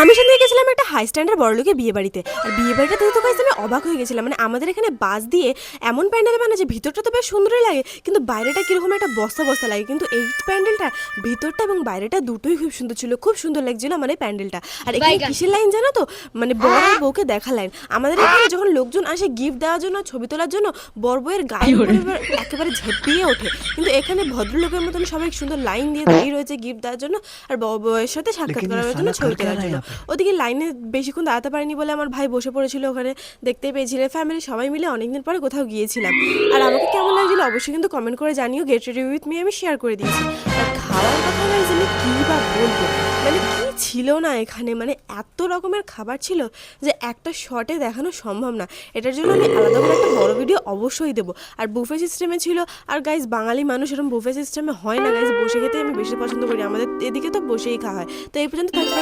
আমি সেদিন গেছিলাম একটা হাই স্ট্যান্ডার্ড বড় লোকের বিয়ে বাড়িতে। আর বিয়ে বাড়িটা তো পাইছি আমি অবাক হয়ে গেছিলাম। মানে আমাদের এখানে বাস দিয়ে এমন প্যান্ডেল বানায় যে ভিতরটা তো বেশ সুন্দরই লাগে কিন্তু বাইরেটা কীরকম একটা বস্তা বস্তা লাগে। কিন্তু এই প্যান্ডেলটা ভিতরটা এবং বাইরেটা দুটোই খুব সুন্দর ছিল। খুব সুন্দর লাগছিল মানে প্যান্ডেলটা। আর এখানে কিসের লাইন জানো তো? মানে বড় বউকে দেখা লাইন আমাদের এখানে যখন লোকজন আসে গিফট দেওয়ার জন্য ছবি তোলার জন্য বর বউয়ের গায়ে একেবারে ঝেপিয়ে ওঠে। কিন্তু এখানে ভদ্রলোকের মতন সবাই সুন্দর লাইন দিয়ে দাঁড়িয়ে রয়েছে গিফট দেওয়ার জন্য আর বউ বউয়ের সাথে সাক্ষাৎ করার জন্য ছবি তোলার জন্য। ওদিকে লাইনে বেশিক্ষণ দাঁড়াতে পারিনি বলে আমার ভাই বসে পড়েছিল ওখানে। দেখতে পেয়েছিলে ফ্যামিলি সবাই মিলে অনেকদিন পরে কোথাও গিয়েছিলাম। আর আমাকে কেমন লাগছিল অবশ্যই কিন্তু কমেন্ট করে জানিও। গেট রেডি উইথ মি আমি শেয়ার করে দিয়েছি। আর খাওয়ার কথা আমি কী বা বলব? মানে কি ছিল না এখানে? মানে এত রকমের খাবার ছিল যে একটা শটে দেখানো সম্ভব না। এটার জন্য আমি আলাদা করে একটা বড় ভিডিও অবশ্যই দেবো। আর বুফে সিস্টেমে ছিল, আর গাইজ বাঙালি মানুষ এরকম বুফে সিস্টেমে হয় না গাইজ বসে খেতে আমি বেশি পছন্দ করি। আমাদের এদিকে তো বসেই খাওয়া হয়। তো এই পর্যন্ত থাকতে